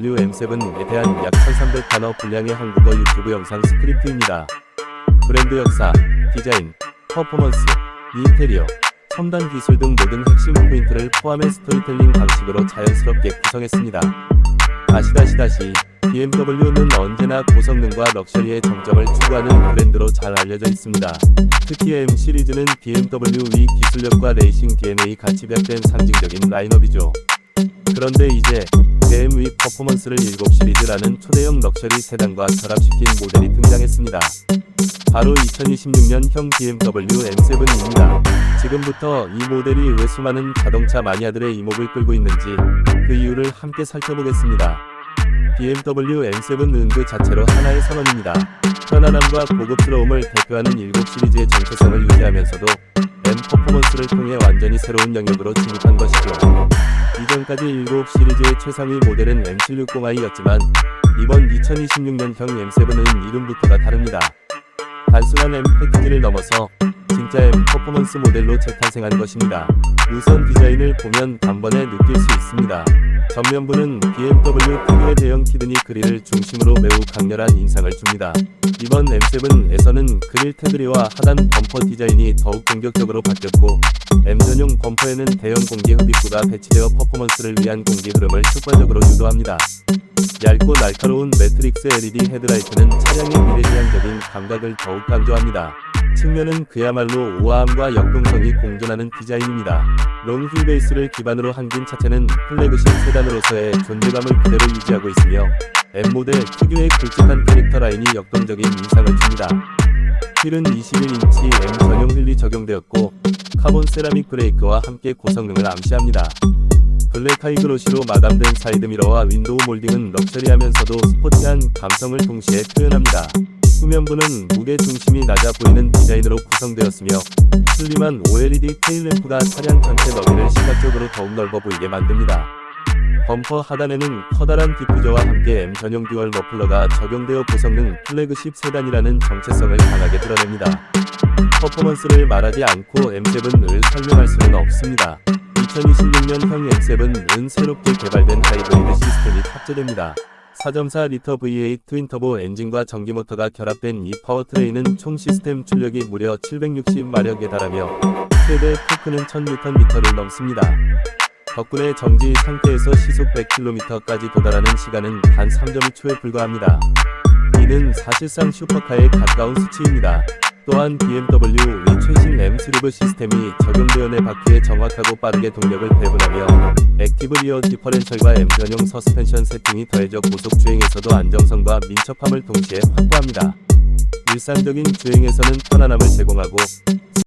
BMW M7에 대한 약 1300단어 분량의 한국어 유튜브 영상 스크립트입니다. 브랜드 역사, 디자인, 퍼포먼스, 인테리어, 첨단 기술 등 모든 핵심 포인트를 포함해 스토리텔링 방식으로 자연스럽게 구성했습니다. 아시다시 다시 BMW는 언제나 고성능과 럭셔리의 정점을 추구하는 브랜드로 잘 알려져 있습니다. 특히 M 시리즈는 BMW의 기술력과 레이싱 DNA 같이 비약된 상징적인 라인업이죠. 그런데 이제 BMW 퍼포먼스를 7 시리즈라는 초대형 럭셔리 세단과 결합시킨 모델이 등장했습니다. 바로 2026년형 BMW M7입니다. 지금부터 이 모델이 왜 수많은 자동차 마니아들의 이목을 끌고 있는지 그 이유를 함께 살펴보겠습니다. BMW M7은 그 자체로 하나의 선언입니다. 편안함과 고급스러움을 대표하는 7 시리즈의 정체성을 유지하면서도 M 퍼포먼스를 통해 완전히 새로운 영역으로 진입한 것이죠. 이전까지 7 시리즈의 최상위 모델은 M760i였지만 이번 2026년형 M7은 이름부터가 다릅니다. 단순한 M 패키지를 넘어서 진짜 M 퍼포먼스 모델로 재탄생한 것입니다. 우선 디자인을 보면 단번에 느낄 수 있습니다. 전면부는 BMW 특유의 대형 키드니 그릴을 중심으로 매우 강렬한 인상을 줍니다. 이번 M7에서는 그릴 테두리와 하단 범퍼 디자인이 더욱 공격적으로 바뀌었고 M 전용 범퍼에는 대형 공기 흡입구가 배치되어 퍼포먼스를 위한 공기 흐름을 효과적으로 유도합니다. 얇고 날카로운 매트릭스 LED 헤드라이트는 차량의 미래지향적인 감각을 더욱 강조합니다. 측면은 그야말로 우아함과 역동성이 공존하는 디자인입니다. 롱 휠 베이스를 기반으로 한긴 차체는 플래그십 세단으로서의 존재감을 그대로 유지하고 있으며 M 모델 특유의 굵직한 캐릭터 라인이 역동적인 인상을 줍니다. 휠은 21인치 M 전용 휠이 적용되었고 카본 세라믹 브레이크와 함께 고성능을 암시합니다. 블랙 하이그로시로 마감된 사이드미러와 윈도우 몰딩은 럭셔리하면서도 스포티한 감성을 동시에 표현합니다. 후면부는 무게 중심이 낮아 보이는 디자인으로 구성되었으며 슬림한 OLED 테일램프가 차량 전체 너비를 시각적으로 더욱 넓어 보이게 만듭니다. 범퍼 하단에는 커다란 디퓨저와 함께 M 전용 듀얼 머플러가 적용되어 고성능 플래그십 세단이라는 정체성을 강하게 드러냅니다. 퍼포먼스를 말하지 않고 M7을 설명할 수는 없습니다. 2026년형 M7은 새롭게 개발된 하이브리드 시스템이 탑재됩니다. 4.4 리터 V8 트윈터보 엔진과 전기 모터가 결합된 이 파워트레인은 총 시스템 출력이 무려 760마력에 달하며 최대 토크는 1000Nm를 넘습니다. 덕분에 정지 상태에서 시속 100km까지 도달하는 시간은 단 3.2초에 불과합니다. 이는 사실상 슈퍼카에 가까운 수치입니다. 또한 BMW의 최신 M 스리브 시스템이 내 바퀴에 정확하고 빠르게 동력을 배분하며 액티브 리어 디퍼렌셜과 M 전용 서스펜션 세팅이 더해져 고속 주행에서도 안정성과 민첩함을 동시에 확보합니다. 일상적인 주행에서는 편안함을 제공하고